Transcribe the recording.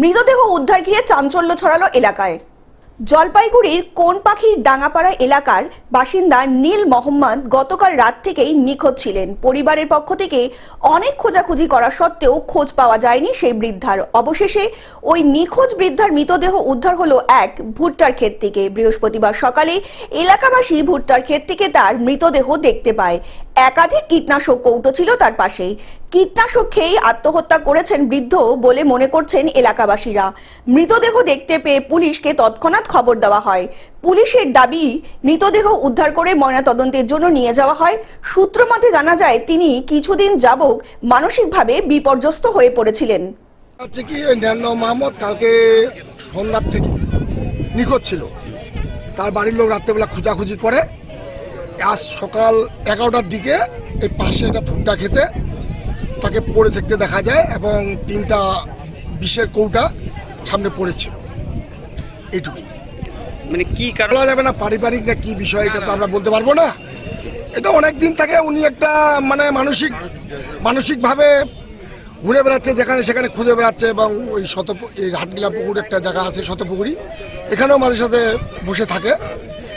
মৃতদেহ উদ্ধার ঘিরে চাঞ্চল্য ছড়ালো এলাকায়। জলপাইগুড়ির কোন পাখির ডাঙাপাড়া এলাকার বাসিন্দা নীল মোহাম্মদ গতকাল রাত থেকেই নিখোঁজ ছিলেন। পরিবারের পক্ষ থেকে অনেক খোঁজাখুঁজি করা সত্ত্বেও খোঁজ পাওয়া যায়নি সেই বৃদ্ধার। অবশেষে ওই নিখোঁজ বৃদ্ধার মৃতদেহ উদ্ধার হলো এক ভুট্টার ক্ষেত থেকে। বৃহস্পতিবার সকালে এলাকাবাসী ভুট্টার ক্ষেত থেকে তার মৃতদেহ দেখতে পায়। একাধিক কীটনাশক কৌটো ছিল তার পাশেই। কীটনাশক খেয়েই আত্মহত্যা করেছেন বৃদ্ধ বলে মনে করছেন এলাকাবাসীরা। মৃতদেহ দেখতে পেয়ে পুলিশকে তৎক্ষণাৎ খবর দেওয়া হয়। পুলিশের দাবি, মৃতদেহ উদ্ধার করে ময়নাতদন্তের জন্য নিয়ে যাওয়া হয়। সূত্র মতে জানা যায়, তিনি কিছুদিন যাবক মানসিকভাবে বিপর্যস্ত হয়ে পড়েছিলেন। হচ্ছে কি মাহমদ কালকে সন্ধ্যার থেকে নিখোঁজ ছিল। তার বাড়ির লোক রাত্রেবেলা খোঁজাখুঁজি করে আজ সকাল এগারোটার দিকে এই পাশে একটা ভুট্টা খেতে তাকে পড়ে থাকতে দেখা যায় এবং তিনটা বিষের কৌটা সামনে পড়েছিল। এইটুকুই। মানে কি কারণ বলা যাবে না পারিবারিক না কি বিষয় এটা তো আমরা বলতে পারব না। এটা অনেক দিন থেকে উনি একটা মানে মানসিক মানসিকভাবে ঘুরে বেড়াচ্ছে যেখানে সেখানে খুঁজে বেড়াচ্ছে এবং ওই শত এই হাটগিলা পুকুর একটা জায়গা আছে শতপুকুরি। এখানেও মাঝে সাথে বসে থাকে।